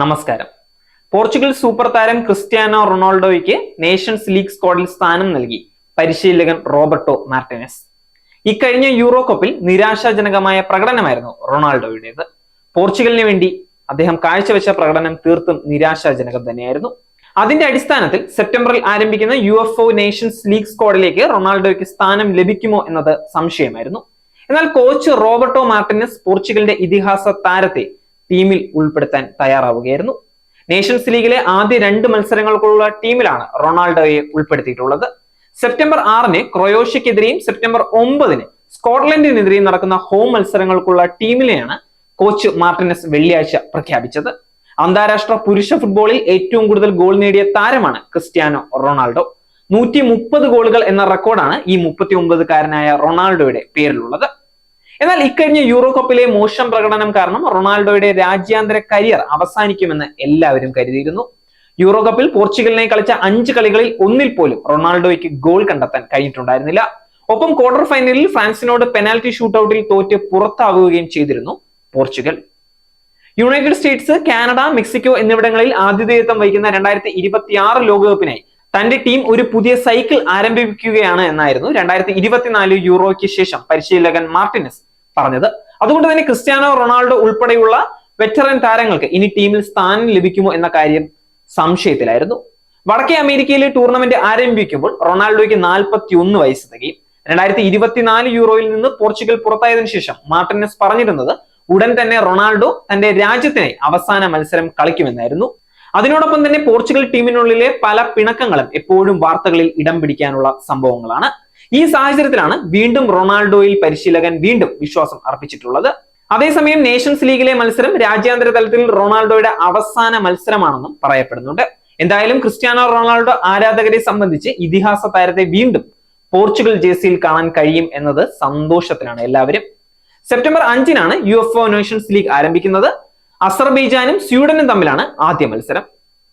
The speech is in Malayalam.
നമസ്കാരം. പോർച്ചുഗൽ സൂപ്പർ താരം ക്രിസ്ത്യാനോ റൊണാൾഡോയ്ക്ക് നേഷൻസ് ലീഗ് സ്ക്വാഡിൽ സ്ഥാനം നൽകി പരിശീലകൻ റോബർട്ടോ മാർട്ടിനസ്. ഇക്കഴിഞ്ഞ യൂറോ കപ്പിൽ നിരാശാജനകമായ പ്രകടനമായിരുന്നു റൊണാൾഡോയുടേത്. പോർച്ചുഗലിന് വേണ്ടി അദ്ദേഹം കാഴ്ചവെച്ച പ്രകടനം തീർത്തും നിരാശാജനകം തന്നെയായിരുന്നു. അതിന്റെ അടിസ്ഥാനത്തിൽ സെപ്റ്റംബറിൽ ആരംഭിക്കുന്ന UEFA Nations league സ്ക്വാഡിലേക്ക് റൊണാൾഡോയ്ക്ക് സ്ഥാനം ലഭിക്കുമോ എന്നത് സംശയമായിരുന്നു. എന്നാൽ കോച്ച് റോബർട്ടോ മാർട്ടിനസ് പോർച്ചുഗലിന്റെ ഇതിഹാസ താരത്തെ ടീമിൽ ഉൾപ്പെടുത്താൻ തയ്യാറാവുകയായിരുന്നു. നേഷൻസ് ലീഗിലെ ആദ്യ രണ്ട് മത്സരങ്ങൾക്കുള്ള ടീമിലാണ് റൊണാൾഡോയെ ഉൾപ്പെടുത്തിയിട്ടുള്ളത്. സെപ്റ്റംബർ ആറിന് ക്രൊയോഷ്യക്കെതിരെയും സെപ്റ്റംബർ ഒമ്പതിന് സ്കോട്ട്ലൻഡിനെതിരെയും നടക്കുന്ന ഹോം മത്സരങ്ങൾക്കുള്ള ടീമിനെയാണ് കോച്ച് മാർട്ടിനസ് വെള്ളിയാഴ്ച പ്രഖ്യാപിച്ചത്. അന്താരാഷ്ട്ര പുരുഷ ഫുട്ബോളിൽ ഏറ്റവും കൂടുതൽ ഗോൾ നേടിയ താരമാണ് ക്രിസ്ത്യാനോ റൊണാൾഡോ. നൂറ്റി മുപ്പത് ഗോളുകൾ എന്ന റെക്കോർഡാണ് ഈ മുപ്പത്തി ഒമ്പതുകാരനായ റൊണാൾഡോയുടെ പേരിലുള്ളത്. എന്നാൽ ഇക്കഴിഞ്ഞ യൂറോ കപ്പിലെ മോശം പ്രകടനം കാരണം റൊണാൾഡോയുടെ രാജ്യാന്തര കരിയർ അവസാനിക്കുമെന്ന് എല്ലാവരും കരുതിയിരുന്നു. യൂറോ കപ്പിൽ പോർച്ചുഗലിനെ കളിച്ച അഞ്ച് കളികളിൽ ഒന്നിൽ പോലും റൊണാൾഡോയ്ക്ക് ഗോൾ കണ്ടെത്താൻ കഴിഞ്ഞിട്ടുണ്ടായിരുന്നില്ല. ഒപ്പം ക്വാർട്ടർ ഫൈനലിൽ ഫ്രാൻസിനോട് പെനാൽറ്റി ഷൂട്ടൌട്ടിൽ തോറ്റ് പുറത്താകുകയും ചെയ്തിരുന്നു Portugal. United States Canada Mexico എന്നിവിടങ്ങളിൽ ആതിഥേയത്വം വഹിക്കുന്ന രണ്ടായിരത്തി ഇരുപത്തി ആറ് ലോകകപ്പിനായി തന്റെ ടീം ഒരു പുതിയ സൈക്കിൾ ആരംഭിക്കുകയാണ് എന്നായിരുന്നു രണ്ടായിരത്തി ഇരുപത്തിനാല് യൂറോയ്ക്ക് ശേഷം പരിശീലകൻ മാർട്ടിനസ്. പറഞ്ഞത്. അതുകൊണ്ട് തന്നെ ക്രിസ്ത്യാനോ റൊണാൾഡോ ഉൾപ്പെടെയുള്ള വെറ്ററൻ താരങ്ങൾക്ക് ഇനി ടീമിൽ സ്ഥാനം ലഭിക്കുമോ എന്ന കാര്യം സംശയത്തിലായിരുന്നു. വടക്കേ അമേരിക്കയിൽ ടൂർണമെന്റ് ആരംഭിക്കുമ്പോൾ റൊണാൾഡോയ്ക്ക് നാൽപ്പത്തി ഒന്ന് വയസ്സ് തികയും രണ്ടായിരത്തി ഇരുപത്തിനാല് യൂറോയിൽ നിന്ന് പോർച്ചുഗൽ പുറത്തായതിനു ശേഷം മാർട്ടിനസ് പറഞ്ഞിരുന്നത് ഉടൻ തന്നെ റൊണാൾഡോ തന്റെ രാജ്യത്തിനായി അവസാന മത്സരം കളിക്കുമെന്നായിരുന്നു. അതിനോടൊപ്പം തന്നെ പോർച്ചുഗൽ ടീമിനുള്ളിലെ പല പിണക്കങ്ങളും എപ്പോഴും വാർത്തകളിൽ ഇടം പിടിക്കാനുള്ള സംഭവങ്ങളാണ്. ഈ സാഹചര്യത്തിലാണ് വീണ്ടും റൊണാൾഡോയിൽ പരിശീലകൻ വീണ്ടും വിശ്വാസം അർപ്പിച്ചിട്ടുള്ളത്. അതേസമയം നേഷൻസ് ലീഗിലെ മത്സരം രാജ്യാന്തര തലത്തിൽ റൊണാൾഡോയുടെ അവസാന മത്സരമാണെന്നും പറയപ്പെടുന്നുണ്ട്. എന്തായാലും ക്രിസ്ത്യാനോ റൊണാൾഡോ ആരാധകരെ സംബന്ധിച്ച് ഇതിഹാസ താരത്തെ വീണ്ടും പോർച്ചുഗൽ ജേഴ്സിയിൽ കാണാൻ കഴിയും എന്നത് സന്തോഷത്തിലാണ് എല്ലാവരും. സെപ്റ്റംബർ അഞ്ചിനാണ് UEFA Nations league ആരംഭിക്കുന്നത്. അസർബൈജാനും സ്വീഡനും തമ്മിലാണ് ആദ്യ മത്സരം.